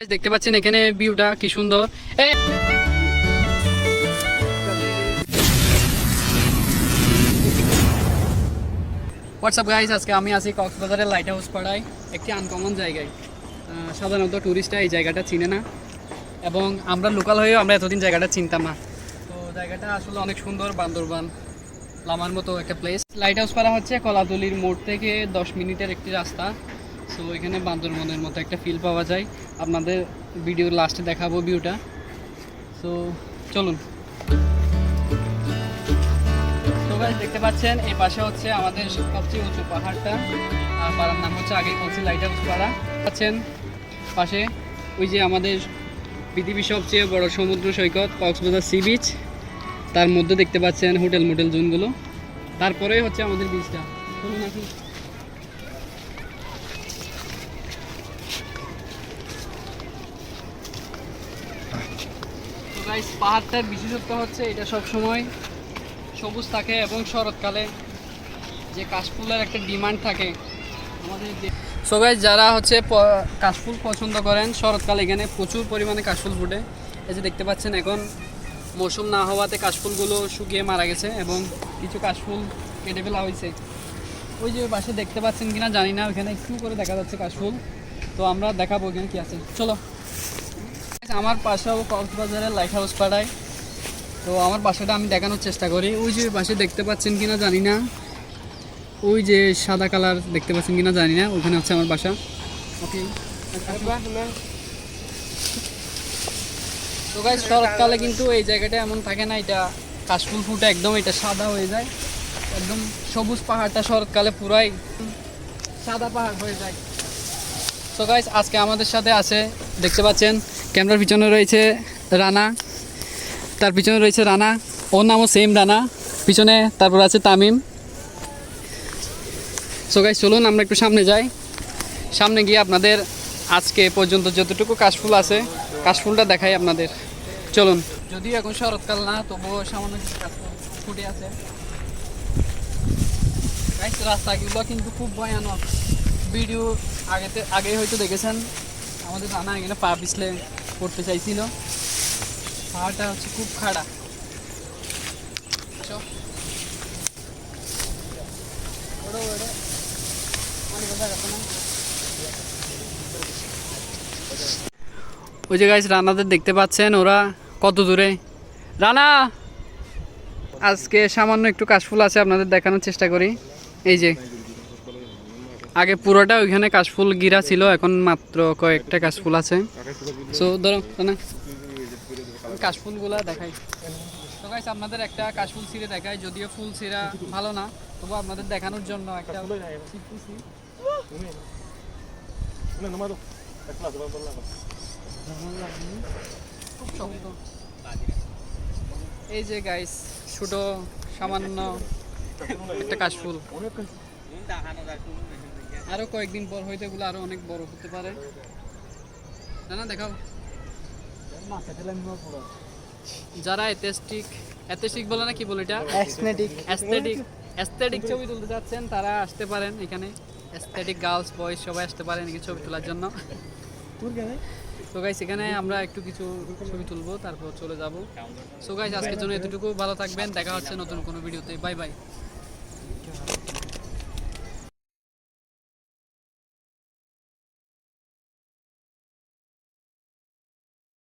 দেখতে পাচ্ছেন এখানে ভিউটা কি সুন্দর। হোয়াটসঅ্যাপ গাইজ আজকে আমি আছি কক্সবাজারের লাইট হাউস পাড়ায়, একটি আনকমন জায়গায়। সাধারণত ট্যুরিস্টরা এই জায়গাটা চিনে না। এবং আমরা লোকাল হয়েও আমরা এতদিন জায়গাটা চিনতাম না। তো জায়গাটা আসলে অনেক সুন্দর, বান্দরবান, লামার মতো একটা প্লেস লাইট হাউস পাড়া হচ্ছে কলাতলির মোড় থেকে দশ মিনিটের একটি রাস্তা। সো এখানে বান্দরবনের মতো একটা ফিল পাওয়া যায়। আপনাদের ভিডিওর লাস্টে দেখাবো ভিউটা সো চলুন। তো দেখতে পাচ্ছেন, এই পাশে হচ্ছে আমাদের সবচেয়ে উঁচু পাহাড়টা। আর পাড়ার নাম হচ্ছে আগে বলছি লাইট হাউস পাড়া। পাচ্ছেন পাশে ওই যে আমাদের পৃথিবীর সবচেয়ে বড় সমুদ্র সৈকত, কক্সবাজার সি বিচ তার মধ্যে দেখতে পাচ্ছেন হোটেল মোটেল জোনগুলো। তারপরে হচ্ছে আমাদের বিচটা আসুন পাহাড়টার বিশেষত্ব হচ্ছে এটা সব সময় সবুজ থাকে এবং শরৎকালে যে কাশফুলের একটা ডিমান্ড থাকে আমাদের যে সো গাইস যারা হচ্ছে কাশফুল পছন্দ করেন, শরৎকালে এখানে প্রচুর পরিমাণে কাশফুল ফুটে। এই যে দেখতে পাচ্ছেন এখন মৌসুম না হওয়াতে কাশফুলগুলো শুকিয়ে মারা গেছে এবং কিছু কাশফুল কেটে ফেলা হয়েছে। ওই যে পাশে দেখতে পাচ্ছেন কিনা জানি না ওখানে একটু করে দেখা যাচ্ছে কাশফুল। তো আমরা দেখাবো এখানে কি আছে। চলো। আমার পাশেও কক্সবাজারের লাইট হাউস পাড়ায়। তো আমার বাসাটা আমি দেখানোর চেষ্টা করি। ওই যে পাশে দেখতে পাচ্ছেন কিনা জানি না। ওই যে সাদা কালার দেখতে পাচ্ছেন কিনা জানি না। ওখানে হচ্ছে আমার বাসা। ওকে তো গাইজ শরৎকালে কিন্তু এই জায়গাটা এমন থাকে না, এটা কাশফুল ফুটে একদম এটা সাদা হয়ে যায়। একদম সবুজ পাহাড়টা শরৎকালে পুরাই সাদা পাহাড় হয়ে যায়। তো গাইজ আজকে আমাদের সাথে আছে দেখতে পাচ্ছেন, ক্যামেরার পিছনে রয়েছে রানা, তার পিছনে রয়েছে রানা, ওর নামও সেম রানা, পিছনে তারপর আছে তামিম। সো গাইজ চলুন আমরা একটু সামনে যাই। সামনে গিয়ে আপনাদের আজকে পর্যন্ত যতটুকু কাশফুল আছে, কাশফুলটা দেখাই আপনাদের। চলুন। যদিও এখন শরৎকাল না, তবুও সামান্য কিছু ফুটে আছে। রাস্তাগুলো কিন্তু খুব ভয়ানক। ভিডিও আগেতে আগে হয়তো দেখেছেন। আমাদের রানা এখানে পা পিছলে করতে চাইছিল। পাহাড়টা হচ্ছে খুব খাড়া। ওই যে গাইস রানাদের দেখতে পাচ্ছেন ওরা কত দূরে। রানা! আজকে সামান্য একটু কাশফুল আছে, আপনাদের দেখানোর চেষ্টা করি। এই যে। আগে পুরোটা ওইখানে কাশফুল গিরা ছিল, এখন মাত্র কয়েকটা কাশফুল আছে। সো ধরো রানা কাশফুলগুলা দেখাই। তো গাইস আপনাদের একটা কাশফুল ছিঁড়ে দেখাই, যদিও ফুল ছিঁড়া ভালো না, তবু আপনাদের দেখানোর জন্য একটা এই যে গাইস ছোট সামান্য একটা কাশফুল। আরও কয়েকদিন পর হয়তো এগুলো আরও অনেক বড় হতে পারে। না না দেখাও। যারা এথেস্টিক এথেস্টিক বলে না কি বলে এটা? অ্যাসথেটিক অ্যাস্থেটিক অ্যাস্থেটিক ছবি তুলতে যাচ্ছেন তারা আসতে পারেন এখানে। অ্যাস্থেটিক গার্লস বয়েজ সবাই আসতে পারেন এখানে ছবি তোলার জন্য। তো গাইস এখানে আমরা একটু কিছু ছবি তুলবো তারপর চলে যাব। সো গাইস আজকের জন্য এতটুকু। ভালো থাকবেন দেখা হচ্ছে নতুন কোনো ভিডিওতে। Bye bye